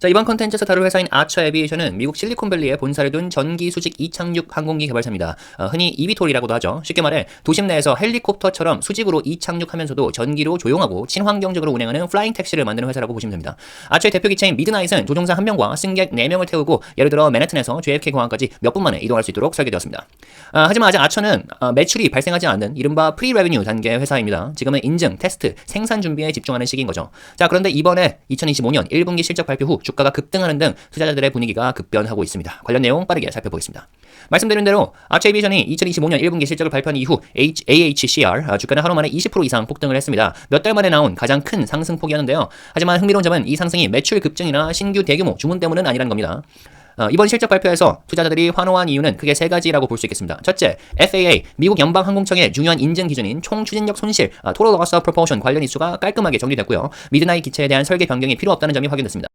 자, 이번 컨텐츠에서 다룰 회사인 아처 에비에이션은 미국 실리콘밸리에 본사를 둔 전기 수직 이착륙 항공기 개발사입니다. 어, 흔히 이비톨이라고도 하죠. 쉽게 말해 도심 내에서 헬리콥터처럼 수직으로 이착륙하면서도 전기로 조용하고 친환경적으로 운행하는 플라잉 택시를 만드는 회사라고 보시면 됩니다. 아처의 대표 기체인 미드나잇은 조종사 1명과 승객 4명을 태우고 예를 들어 맨해튼에서 JFK 공항까지 몇 분 만에 이동할 수 있도록 설계되었습니다. 아, 하지만 아직 아처는 어, 매출이 발생하지 않는 이른바 프리 레베뉴 단계 회사입니다. 지금은 인증, 테스트, 생산 준비에 집중하는 시기인 거죠. 자, 그런데 이번에 2025년 1분기 실적 발표 후 주가가 급등하는 등 투자자들의 분위기가 급변하고 있습니다. 관련 내용 빠르게 살펴보겠습니다. 말씀드린 대로 아체이비전이 2025년 1분기 실적을 발표한 이후 AHCR 아, 주가는 하루 만에 20% 이상 폭등을 했습니다. 몇 달 만에 나온 가장 큰 상승폭이었는데요. 하지만 흥미로운 점은 이 상승이 매출 급증이나 신규 대규모 주문 때문은 아니라는 겁니다. 어, 이번 실적 발표에서 투자자들이 환호한 이유는 크게 세 가지라고 볼 수 있겠습니다. 첫째, FAA 미국 연방 항공청의 중요한 인증 기준인 총 추진력 손실 아, (Total Loss of Proportion) 관련 이슈가 깔끔하게 정리됐고요. 미드나잇 기체에 대한 설계 변경이 필요 없다는 점이 확인됐습니다.